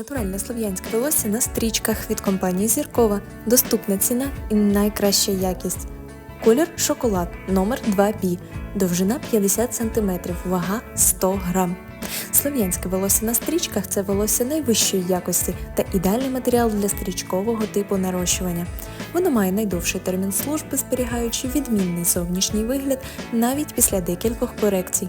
Натуральне слов'янське волосся на стрічках від компанії Зіркова. Доступна ціна і найкраща якість. Колір шоколад номер 2B. Довжина 50 см, вага 100 грам. Слов'янське волосся на стрічках це волосся найвищої якості та ідеальний матеріал для стрічкового типу нарощування. Воно має найдовший термін служби, зберігаючи відмінний зовнішній вигляд навіть після декількох корекцій.